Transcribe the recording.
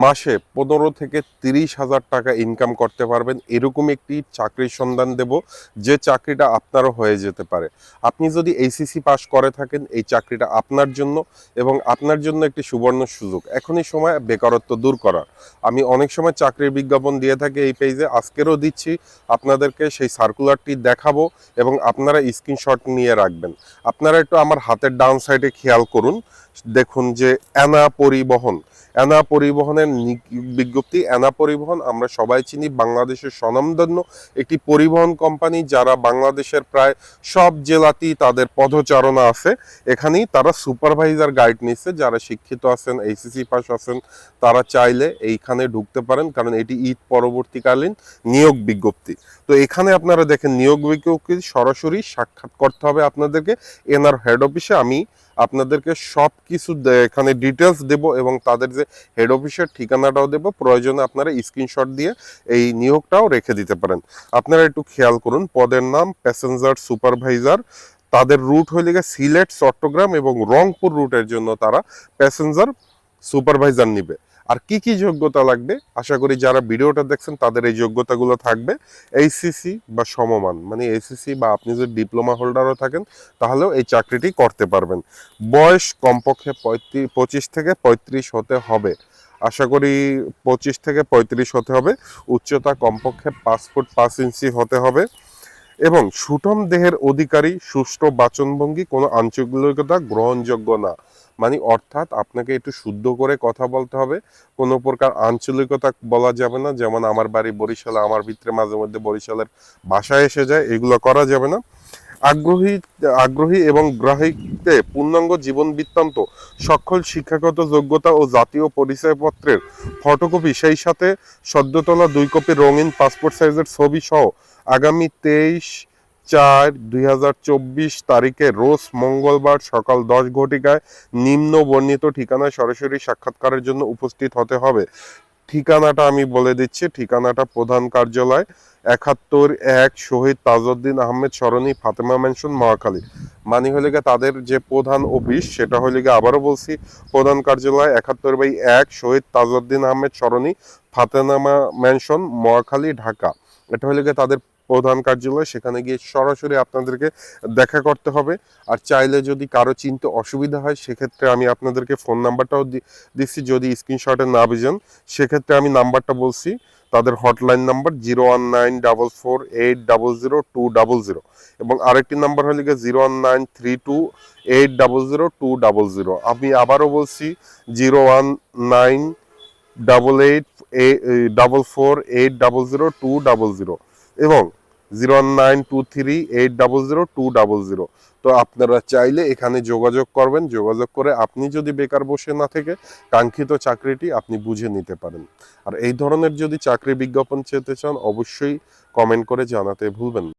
মাসে পনেরো থেকে তিরিশ হাজার টাকা ইনকাম করতে পারবেন। এরকম একটি চাকরির সন্ধান দেব, যে চাকরিটা আপনারও হয়ে যেতে পারে। আপনি যদি এইসিসি পাস করে থাকেন, এই চাকরিটা আপনার জন্য এবং আপনার জন্য একটি সুবর্ণ সুযোগ। এখনই সময় বেকারত্ব দূর করার। আমি অনেক সময় চাকরির বিজ্ঞাপন দিয়ে থাকি এই পেজে আজকেরও দিচ্ছি, আপনাদেরকে সেই সার্কুলারটি দেখাবো এবং আপনারা স্ক্রিনশট নিয়ে রাখবেন। আপনারা একটু আমার হাতের ডাউন সাইডে খেয়াল করুন। দেখুন যে অ্যানা পরিবহন অ্যানা পরিবহনের বিজ্ঞপ্তি অ্যানা পরিবহন আমরা সবাই চিনি, বাংলাদেশের স্বনামধন্য একটি পরিবহন কোম্পানি যারা বাংলাদেশের প্রায় সব জেলাতেই তাদের পদচারণা আছে। এখানেই তারা সুপারভাইজার গাইড নিচ্ছে যারা শিক্ষিত আছেন এইসিসি পাস আছেন, তারা চাইলে এইখানে ঢুকতে পারেন, কারণ এটি ঈদ পরবর্তীকালীন নিয়োগ বিজ্ঞপ্তি। তো এখানে আপনারা দেখেন, নিয়োগ বিজ্ঞপ্তি সরাসরি সাক্ষাৎ করতে হবে আপনাদেরকে। এনার হেড অফিসে আমি আপনাদেরকে সব কিছু এখানে ডিটেলস দেব এবং তাদের যে হেড অফিসের ঠিকানাটাও দেব। প্রয়োজনে আপনারা স্ক্রিনশট দিয়ে এই নিয়োগটাও রেখে দিতে পারেন। আপনারা একটু খেয়াল করুন, পদের নাম প্যাসেঞ্জার সুপারভাইজার তাদের রুট হয়ে গিয়ে সিলেট, চট্টগ্রাম এবং রংপুর রুটের জন্য তারা প্যাসেঞ্জার সুপারভাইজার নিবে। আর কি কি যোগ্যতা লাগবে? আশা করি যারা ভিডিওটা দেখছেন, তাদের এই যোগ্যতাগুলো থাকবে। এইসিসি বা সমমান মানে এইসিসি বা আপনি যদি ডিপ্লোমা হোল্ডারও থাকেন, তাহলেও এই চাকরিটি করতে পারবেন। বয়স কমপক্ষে পঁয়ত্রিশ, পঁচিশ থেকে পঁয়ত্রিশ হতে হবে। আশা করি পঁচিশ থেকে পঁয়ত্রিশ হতে হবে। উচ্চতা কমপক্ষে পাঁচ ফুট পাঁচ ইঞ্চি হতে হবে। এবং সুঠম দেহের অধিকারী, সুষ্ঠু বাচনভঙ্গি, কোনো আঞ্চলিকতা গ্রহণযোগ্য না। মানে অর্থাৎ আপনাকে একটু শুদ্ধ করে কথা বলতে হবে। কোনো প্রকার আঞ্চলিকতা বলা যাবে না। যেমন আমার বাড়ি বরিশালে, আমার ভিতরে মাঝে মধ্যে বরিশালের বাসায় এসে যায়, এগুলো করা যাবে না। আগ্রহী আগ্রহী এবং গ্রাহীতে পূর্ণাঙ্গ জীবন বৃত্তান্ত সকল শিক্ষাগত যোগ্যতা ও জাতীয় পরিচয়পত্রের ফটোকপি, সেই সাথে সদ্যতলা দুই কপি রঙিন পাসপোর্ট সাইজের ছবি সহ আগামী তেইশ চার দুই তারিখে রোজ মঙ্গলবার সকাল দশ ঘটিকায় নিম্ন বর্ণিত ঠিকানায় সরাসরি সাক্ষাৎকারের জন্য উপস্থিত হতে হবে। ঠিকানাটা আমি বলে দিচ্ছি, ঠিকানাটা প্রধান কার্যালয় একাত্তর এক শহীদ তাজউদ্দিন আহমেদ সরণি, ফাতেমা মেনশন মহাখালী। মানে হলে গিয়ে তাদের যে প্রধান অফিস, সেটা হলে গিয়ে আবারও বলছি, প্রধান কার্যালয় একাত্তর বাই এক শহীদ তাজউদ্দিন আহমেদ সরণি, ফাতেমা মেনশন মহাখালী, ঢাকা। এটা হলে গিয়ে তাদের প্রধান কার্যালয়, সেখানে গিয়ে সরাসরি আপনাদেরকে দেখা করতে হবে। আর চাইলে যদি কারও চিনতে অসুবিধা হয়, সেক্ষেত্রে আমি আপনাদেরকে ফোন নাম্বারটাও দিচ্ছি। যদি স্ক্রিনশটে না বুঝেন সেক্ষেত্রে আমি নাম্বারটা বলছি। তাদের hotline number zero one nine double four eight double zero two double zero এবং আরেকটি নাম্বার হলে গিয়ে zero one nine three two eight double zero two double zero. আমি আবারও বলছি, zero one nine double eight এ double four eight double zero two double zero এবং zero nine two three eight double zero two double zero তো আপনারা চাইলে এখানে যোগাযোগ করবেন, যোগাযোগ করে আপনি যদি বেকার বসে না থেকে কাঙ্ক্ষিত চাকরিটি আপনি বুঝে নিতে পারেন। আর এই ধরনের যদি চাকরি বিজ্ঞাপন চেতে চান, অবশ্যই কমেন্ট করে জানাতে ভুলবেন